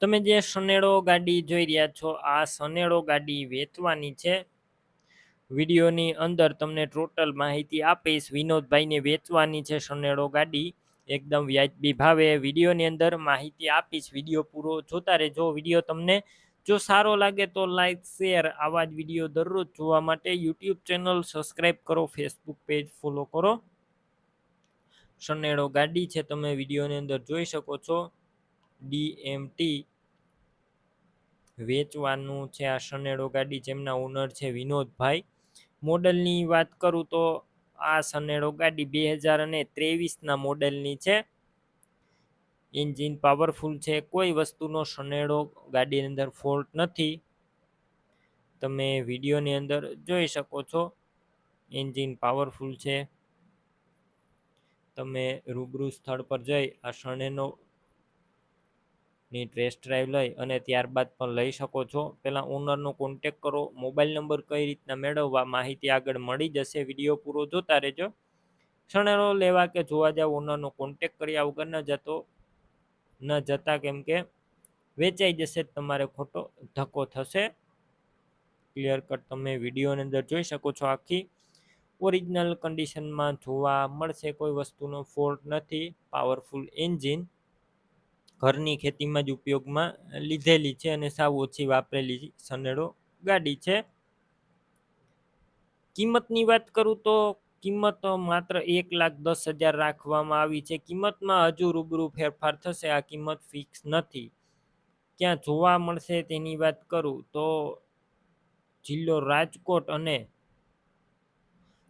તમે જે સનેડો ગાડી જોઈ રહ્યા છો, આ સનેડો ગાડી વેચવાની છે. વિડીયોની અંદર તમને ટોટલ માહિતી આપીશ. વિનોદભાઈને વેચવાની છે સનેડો ગાડી. એકદમ વ્યાજબી ભાવે વિડીયોની અંદર માહિતી આપીશ. વીડિયો પૂરો જોતા રહેજો. વીડિયો તમને જો સારો લાગે તો લાઈક, શેર, આવા જ વીડિયો દરરોજ જોવા માટે યુટ્યુબ ચેનલ સબસ્ક્રાઈબ કરો, ફેસબુક પેજ ફોલો કરો. સનેડો ગાડી છે, તમે વિડીયોની અંદર જોઈ શકો છો. ડીએમટી વેચવાનું છે આ સનેડો ગાડી જેમના ઓનર છે વિનોદભાઈ. મોડલની વાત કરું તો આ સનેડો ગાડી બે હજાર અને ત્રેવીસના મોડલની છે. એન્જિન પાવરફુલ છે, કોઈ વસ્તુનો સનેડો ગાડીની અંદર ફોલ્ટ નથી. તમે વિડીયોની અંદર જોઈ શકો છો, એન્જિન પાવરફુલ છે. તમે રૂબરૂ સ્થળ પર જઈ આ સનેનો ની ટેસ્ટ ડ્રાઈવ લઈ અને ત્યારબાદ પણ લઈ શકો છો. પહેલાં ઓનરનો કોન્ટેક કરો. મોબાઈલ નંબર કઈ રીતના મેળવવા માહિતી આગળ મળી જશે. વીડિયો પૂરો જોતા રહેજો. સણેરો લેવા કે જોવા જાવ ઓનરનો કોન્ટેક કર્યા વગર ન જતો, ન જતા કેમ કે વેચાઈ જશે તમારે ખોટો ધક્કો થશે. ક્લિયર કટ તમે વિડીયોની અંદર જોઈ શકો છો આખી. ઓરિજિનલ કન્ડિશનમાં જોવા મળશે કોઈ વસ્તુનો ફોલ્ટ નથી. પાવરફુલ એન્જિન ઘરની ખેતીમાં જ ઉપયોગમાં લીધેલી છે અને સાવ ઓછી વાપરેલી સનેડો ગાડી છે. કિંમતની વાત કરું તો કિંમત માત્ર એક લાખ દસ હજાર રાખવામાં આવી છે. કિંમતમાં હજુ રૂબરૂ ફેરફાર થશે. આ કિંમત ફિક્સ નથી. ક્યાં જોવા મળશે તેની વાત કરું તો જિલ્લો રાજકોટ અને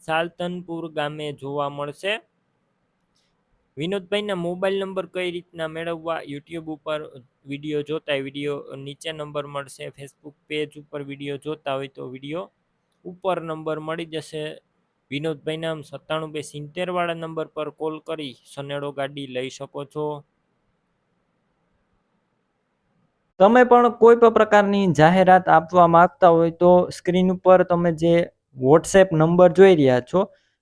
સાલતનપુર ગામે જોવા મળશે. વિનોદભાઈના મોબાઈલ નંબર કઈ રીતના મેળવવા? યુટ્યુબ ઉપર વીડિયો જોતા વીડિયો નીચે નંબર મળશે. ફેસબુક પેજ ઉપર વીડિયો જોતા હોય તો વીડિયો ઉપર નંબર મળી જશે. વિનોદભાઈના આમ સત્તાણું બે સિત્તેરવાળા નંબર પર કોલ કરી, સનેડો ગાડી લઈ શકો છો. તમે પણ કોઈ પણ પ્રકારની જાહેરાત આપવા માંગતા હોય તો સ્ક્રીન ઉપર તમે જે વોટ્સએપ નંબર જોઈ રહ્યા છો